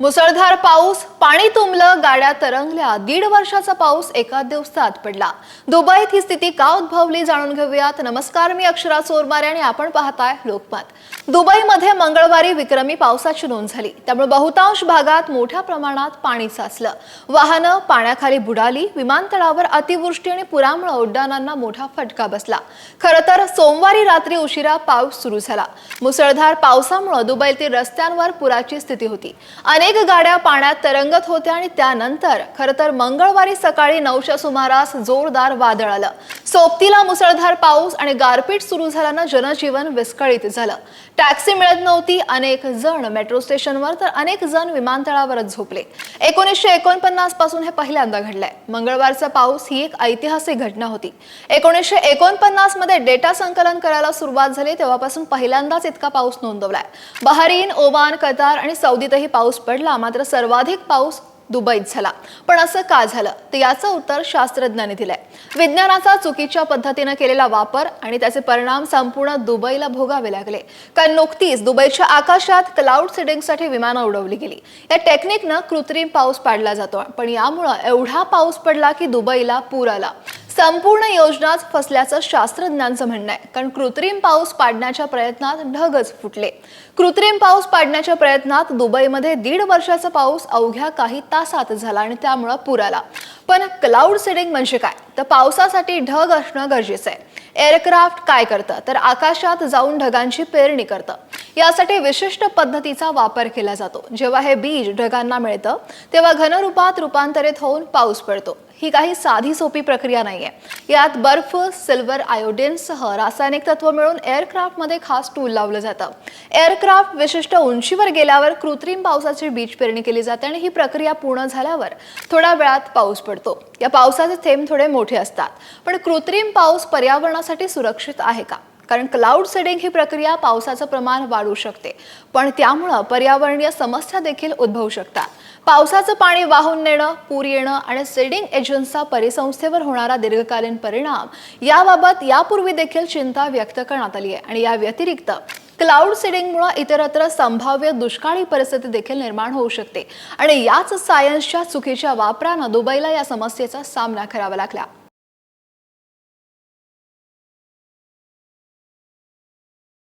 मुसळधार पाऊस पाणी तुंबलं गाड्या तरंगल्या. दीड वर्षाचा पाऊस एका दिवसात पडला. दुबईत ही स्थिती का उद्भवली जाणून घेऊयात. नमस्कार मी अक्षरा चोरमारे आणि आपण पाहताय लोकमत. दुबईमध्ये मंगळवारी विक्रमी पावसाची नोंद झाली. त्यामुळे बहुतांश भागात मोठ्या प्रमाणात पाणी साचलं. वाहनं पाण्याखाली बुडाली विमानतळावर अतिवृष्टी आणि पुरामुळे उड्डाणांना मोठा फटका बसला. खरं तर सोमवारी रात्री उशिरा पाऊस सुरू झाला. मुसळधार पावसामुळे दुबईतील रस्त्यांवर पुराची स्थिती होती. अनेक गाड्या पाण्यात तरंगत होत्या आणि त्यानंतर खरं तर मंगळवारी सकाळी नऊच्या सुमारास जोरदार वादळ आलं. सोबतीला मुसळधार पाऊस आणि गारपीट सुरू झाल्यानं जनजीवन विस्कळीत झालं. टॅक्सी मिळत नव्हती अनेक जण मेट्रो स्टेशनवर तर अनेक जण विमानतळावरच झोपले. एकोणीसशे एकोणपन्नासपासून हे पहिल्यांदा घडलंय. मंगळवारचा पाऊस ही एक ऐतिहासिक घटना होती. एकोणीसशे एकोणपन्नासमध्ये डेटा संकलन करायला सुरुवात झाली तेव्हापासून पहिल्यांदाच इतका पाऊस नोंदवलाय. बहरीन ओमान कतार आणि सौदीतही पाऊस पडला मात्र सर्वाधिक पाऊस दुबईत झाला. पण असं का झालं? तर याचं उत्तर शास्त्रज्ञांनी दिलंय. विज्ञानाचा चुकीच्या पद्धतीनं केलेला वापर आणि त्याचे परिणाम संपूर्ण दुबईला भोगावे लागले. कारण नुकतीच दुबईच्या आकाशात क्लाउड सिडिंगसाठी विमानं उडवली गेली. या टेक्निकनं कृत्रिम पाऊस पाडला जातो. पण यामुळं एवढा पाऊस पडला की दुबईला पूर आला. संपूर्ण योजनाच फसल्याचं शास्त्रज्ञांचं म्हणणं आहे. कारण कृत्रिम पाऊस पाडण्याच्या प्रयत्नात ढगच फुटले. कृत्रिम पाऊस पाडण्याच्या प्रयत्नात दुबईमध्ये दीड वर्षाचा पाऊस अवघ्या काही तासात झाला आणि त्यामुळं पूर आला पण क्लाउड सेडिंग म्हणजे काय? तर पावसासाठी ढग असणं गरजेचं आहे. एअरक्राफ्ट काय करतं? तर आकाशात जाऊन ढगांची पेरणी करतं. यासाठी विशिष्ट पद्धतीचा वापर केला जातो. जेव्हा हे बीज ढगांना मिळतं तेव्हा घनरूपात रूपांतरित होऊन पाऊस पडतो. ही काही साधी सोपी प्रक्रिया नाहीये. यात बर्फ सिल्वर आयोडीनसह रासायनिक तत्व मिळून एअरक्राफ्टमध्ये खास टूल लावलं जातं. एअरक्राफ्ट विशिष्ट उंचीवर गेल्यावर कृत्रिम पावसाची बीज पेरणी केली जाते आणि ही प्रक्रिया पूर्ण झाल्यावर थोड्या वेळात पाऊस पडतो. या पावसाचे थेंब थोडे मोठे असतात. पण कृत्रिम पाऊस पर्यावरणासाठी सुरक्षित आहे का? कारण क्लाउड सेडिंग ही प्रक्रिया पावसाचं प्रमाण वाढू शकते. पण त्यामुळं पर्यावरणीय समस्या देखील उद्भवू शकतात. पावसाचं पाणी वाहून नेणं पूर येणं आणि सेडिंग एजन्टचा परिसंस्थेवर होणारा दीर्घकालीन परिणाम याबाबत यापूर्वी देखील चिंता व्यक्त करण्यात आली आहे. आणि या व्यतिरिक्त क्लाउड सेडिंगमुळे इतरत्र संभाव्य दुष्काळी परिस्थिती देखील निर्माण होऊ शकते. आणि याच सायन्सच्या चुकीच्या वापरानं दुबईला या समस्येचा सामना करावा लागला.